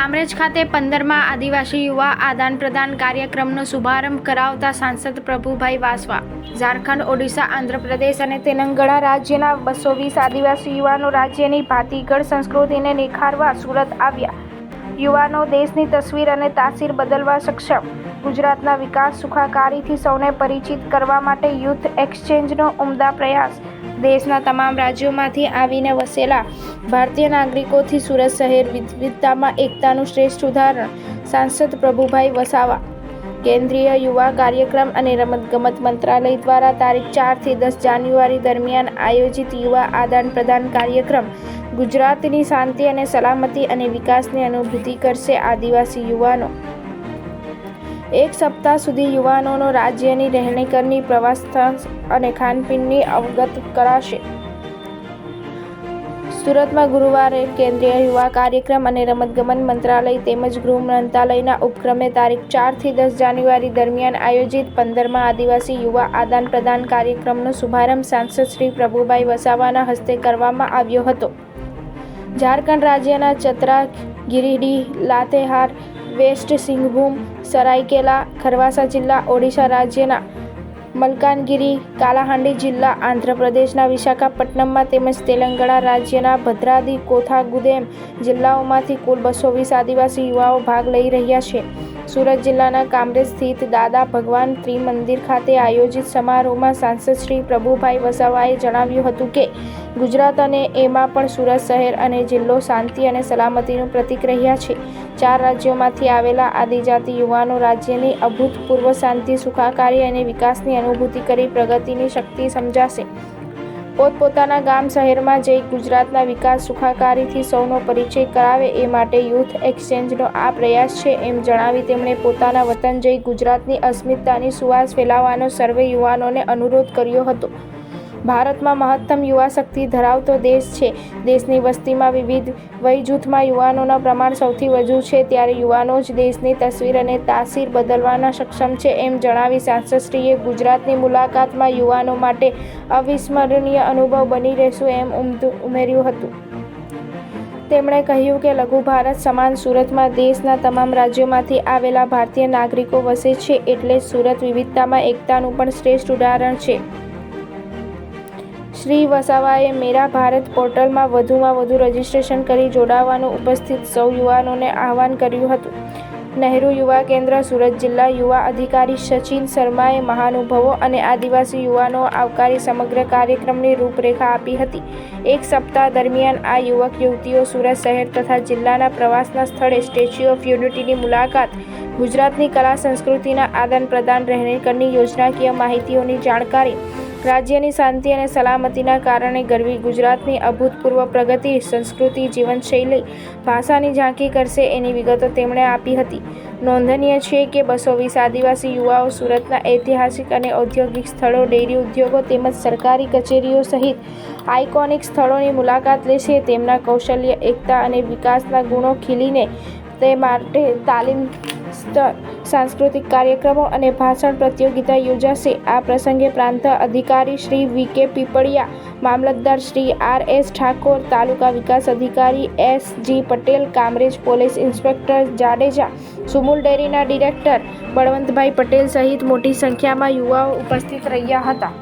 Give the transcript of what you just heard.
કામરેજ ખાતે પંદરમાં આદિવાસી યુવા આદાન પ્રદાન કાર્યક્રમનો શુભારંભ કરાવતા સાંસદ પ્રભુભાઈ વાસવા, ઝારખંડ, ઓડિશા, આંધ્રપ્રદેશ અને તેલંગાણા રાજ્યના બસો વીસ આદિવાસી યુવાનો રાજ્યની ભાતીગળ સંસ્કૃતિને નિખારવા સુરત આવ્યા. યુવાનો દેશની તસવીર અને તાસીર બદલવા સક્ષમ. ગુજરાતના વિકાસ સુખાકારીથી સૌને પરિચિત કરવા માટે યુથ એક્સચેન્જનો ઉમદા પ્રયાસ. દેશના તમામ રાજ્યોમાંથી આવીને વસેલા ભારતીય નાગરિકોથી સુરત શહેર વિવિધતામાં એકતાનું શ્રેષ્ઠ ઉદાહરણ સાંસદ પ્રભુભાઈ વસાવા. કેન્દ્રીય યુવા કાર્યક્રમ અને રમતગમત મંત્રાલય દ્વારા તારીખ ચારથી દસ જાન્યુઆરી દરમિયાન આયોજિત યુવા આદાન પ્રદાન કાર્યક્રમ ગુજરાતની શાંતિ અને સલામતી અને વિકાસની અનુભૂતિ કરશે આદિવાસી યુવાનો. એક સપ્તાહ સુધી યુવાનોનો રાજ્યની રહેણીકરની પ્રવાસ સ્થળ અને ખાનપીનની અવગત કરાશે. સુરતમાં ગુરુવારે કેન્દ્રીય યુવા કાર્યક્રમ અને રમતગમન મંત્રાલય તેમજ ગૃહ મંત્રાલયના ઉપક્રમે તારીખ ચારથી દસ જાન્યુઆરી દરમિયાન આયોજિત પંદરમાં આદિવાસી યુવા આદાન પ્રદાન કાર્યક્રમનો શુભારંભ સાંસદ શ્રી પ્રભુભાઈ વસાવાના હસ્તે કરવામાં આવ્યો હતો. ઝારખંડ રાજ્યના ચતરા ગિરિડીહ લાતેહાર વેસ્ટ સિંઘભૂમ, સરાયકેલા, ખરવાસા જિલ્લા, ઓડિશા રાજ્યના મલકાનગીરી, કાલાહાંડી જિલ્લા, આંધ્રપ્રદેશના વિશાખાપટ્ટનમમાં તેમજ તેલંગાણા રાજ્યના ભદ્રાદી, કોથાગુદેમ જિલ્લાઓમાંથી કુલ બસો વીસ આદિવાસી યુવાઓ ભાગ લઈ રહ્યા છે. સુરત જિલ્લાના કામરેજ સ્થિત દાદા ભગવાન ત્રિમંદિર ખાતે આયોજિત સમારોહમાં સાંસદ શ્રી પ્રભુભાઈ વસાવાએ જણાવ્યું હતું કે ગુજરાત અને એમાં પણ સુરત શહેર અને જિલ્લો શાંતિ અને સલામતીનું પ્રતીક રહ્યા છે. ચાર રાજ્યોમાંથી આવેલા આદિજાતિ યુવાનો રાજ્યની અભૂતપૂર્વ શાંતિ, સુખાકારી અને વિકાસની અનુભૂતિ કરી પ્રગતિની શક્તિ સમજાશે. પોતપોતાના ગામ શહેરમાં જઈ ગુજરાતના વિકાસ, સુખાકારીથી સૌનો પરિચય કરાવે એ માટે યુથ એક્સચેન્જનો આ પ્રયાસ છે એમ જણાવી તેમણે પોતાના વતન જઈ ગુજરાતની અસ્મિતાની સુવાસ ફેલાવવાનો સર્વે યુવાનોને અનુરોધ કર્યો હતો. ભારતમાં મહત્તમ યુવા શક્તિ ધરાવતો દેશ છે. દેશની વસ્તીમાં વિવિધ વય જૂથમાં યુવાનોના પ્રમાણ સૌથી વધુ છે. ત્યારે યુવાનો જ દેશની તસવીર અને તાસીર બદલવાના સક્ષમ છે એમ જણાવી સાંસદશ્રીએ ગુજરાતની મુલાકાતમાં યુવાનો માટે અવિસ્મરણીય અનુભવ બની રહેશું એમ ઉમેર્યું હતું. તેમણે કહ્યું કે લઘુ ભારત સમાન સુરતમાં દેશના તમામ રાજ્યોમાંથી આવેલા ભારતીય નાગરિકો વસે છે એટલે સુરત વિવિધતામાં એકતાનું પણ શ્રેષ્ઠ ઉદાહરણ છે. શ્રી વસાવાએ મેરા ભારત પોર્ટલમાં વધુમાં વધુ રજીસ્ટ્રેશન કરી જોડાવાનું ઉપસ્થિત સૌ યુવાનોને આહવાન કર્યું હતું. નહેરુ યુવા કેન્દ્ર, સુરત જિલ્લા યુવા અધિકારી સચિન શર્માએ મહાનુભવો અને આદિવાસી યુવાનો આવકારી સમગ્ર કાર્યક્રમની રૂપરેખા આપી હતી. એક સપ્તાહ દરમિયાન આ યુવક યુવતીઓ સુરત શહેર તથા જિલ્લાના પ્રવાસના સ્થળે સ્ટેચ્યુ ઓફ યુનિટીની મુલાકાત, ગુજરાતની કલા સંસ્કૃતિના આદાન પ્રદાન રહેણીકરની યોજનાકીય માહિતીઓની જાણકારી રાજ્યની શાંતિ અને સલામતીના કારણે ગરવી ગુજરાતની અભૂતપૂર્વ પ્રગતિ, સંસ્કૃતિ, જીવનશૈલી, ભાષાની ઝાંકી કરશે એની વિગતો તેમણે આપી હતી. નોંધનીય છે કે બસો વીસ આદિવાસી યુવાઓ સુરતના ઐતિહાસિક અને ઔદ્યોગિક સ્થળો, ડેરી ઉદ્યોગો તેમજ સરકારી કચેરીઓ સહિત આઇકોનિક સ્થળોની મુલાકાત લેશે. તેમના કૌશલ્ય, એકતા અને વિકાસના ગુણો ખીલીને તે માટે તાલીમ સ્તર સાંસ્કૃતિક કાર્યક્રમો અને ભાષણ પ્રતિયોગિતા યોજાશે. આ પ્રસંગે પ્રાંત અધિકારી શ્રી વી કે પીપળિયા, મામલતદાર શ્રી આર એસ ઠાકોર, તાલુકા વિકાસ અધિકારી S G Patel, Kamrej police inspector Jadeja, Sumul ડેરીના ડિરેક્ટર બળવંતભાઈ પટેલ સહિત મોટી સંખ્યામાં યુવાઓ ઉપસ્થિત રહ્યા હતા.